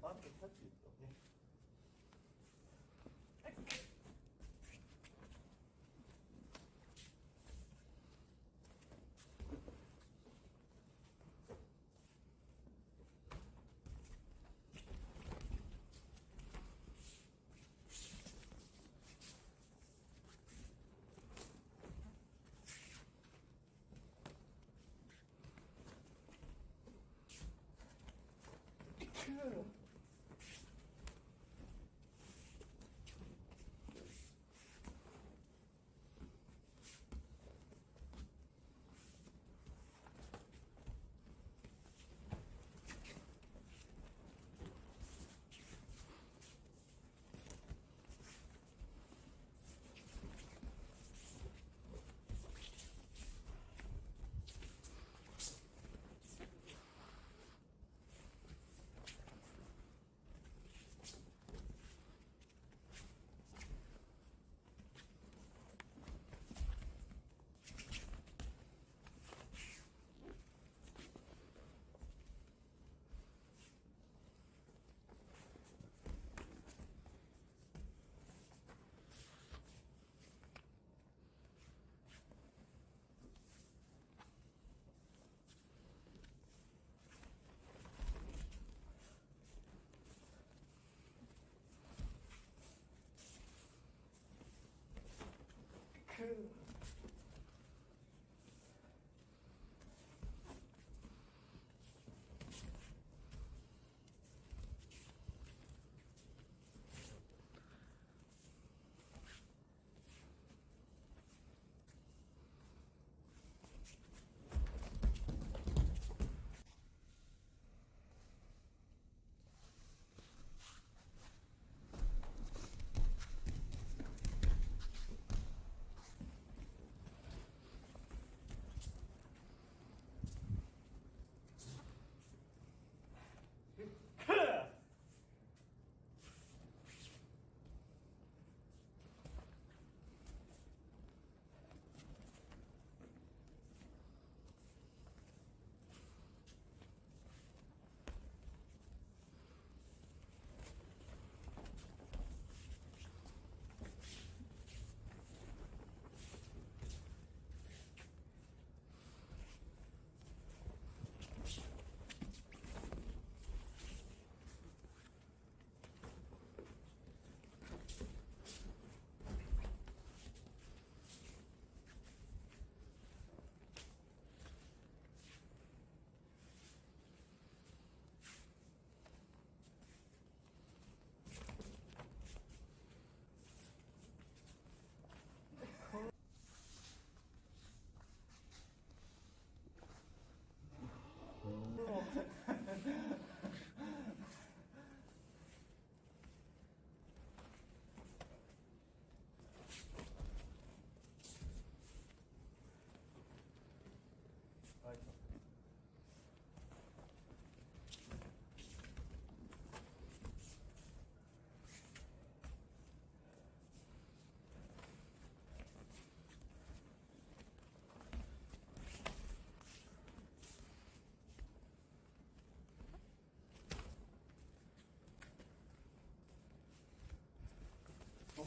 빠르게 탈수 있어. 네. 그 you.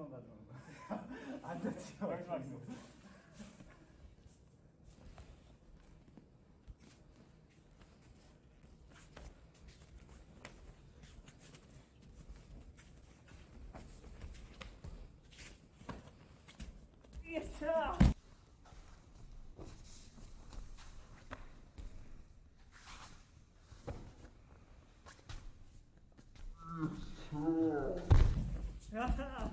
보수만 가져오는 거야. 안 됐지 말씀 예차 야하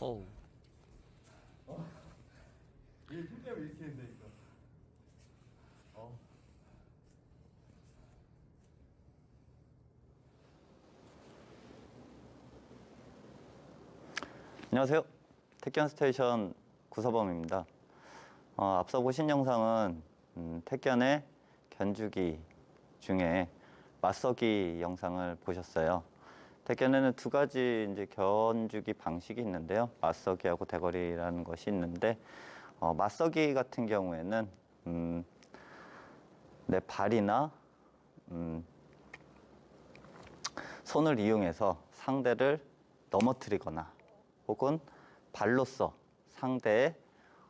어우. 얘 힘 때문에 이렇게 된다니까. 어. 안녕하세요. 택견 스테이션 구서범입니다. 어, 앞서 보신 영상은 음, 택견의 견주기 중에 맞서기 영상을 보셨어요. 택견에는 두 가지 이제 견주기 방식이 있는데요. 맞서기하고 대거리라는 것이 있는데 어, 맞서기 같은 경우에는 음, 내 발이나 음, 손을 이용해서 상대를 넘어뜨리거나 혹은 발로써 상대의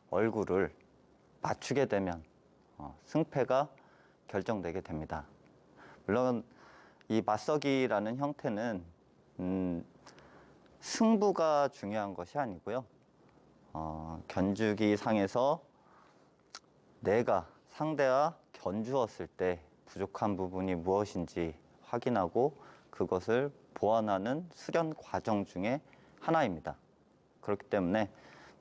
얼굴을 맞추게 되면 어, 승패가 결정되게 됩니다. 물론 이 맞서기라는 형태는 음, 승부가 중요한 것이 아니고요. 어, 견주기 상에서 내가 상대와 견주었을 때 부족한 부분이 무엇인지 확인하고 그것을 보완하는 수련 과정 중에 하나입니다. 그렇기 때문에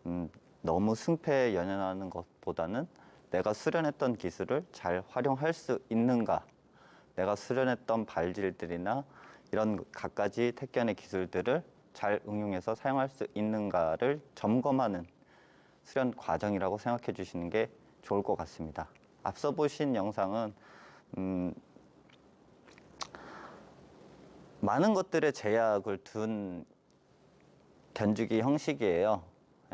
음, 너무 승패에 연연하는 것보다는 내가 수련했던 기술을 잘 활용할 수 있는가, 내가 수련했던 발질들이나 이런 갖가지 택견의 기술들을 잘 응용해서 사용할 수 있는가를 점검하는 수련 과정이라고 생각해 주시는 게 좋을 것 같습니다. 앞서 보신 영상은 음, 많은 것들의 제약을 둔 견주기 형식이에요.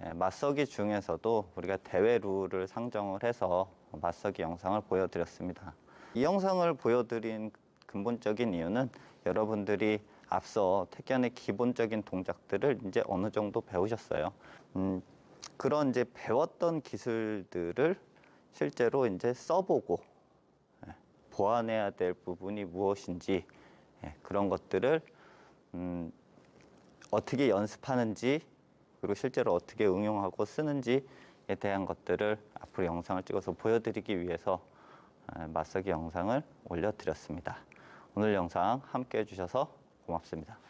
예, 맞서기 중에서도 우리가 대회 룰을 상정을 해서 맞서기 영상을 보여드렸습니다. 이 영상을 보여드린 근본적인 이유는 여러분들이 앞서 택견의 기본적인 동작들을 이제 어느 정도 배우셨어요. 음, 그런 이제 배웠던 기술들을 실제로 이제 써보고 예, 보완해야 될 부분이 무엇인지 예, 그런 것들을 음, 어떻게 연습하는지 그리고 실제로 어떻게 응용하고 쓰는지에 대한 것들을 앞으로 영상을 찍어서 보여드리기 위해서 에, 맞서기 영상을 올려드렸습니다. 오늘 영상 함께 해주셔서 고맙습니다.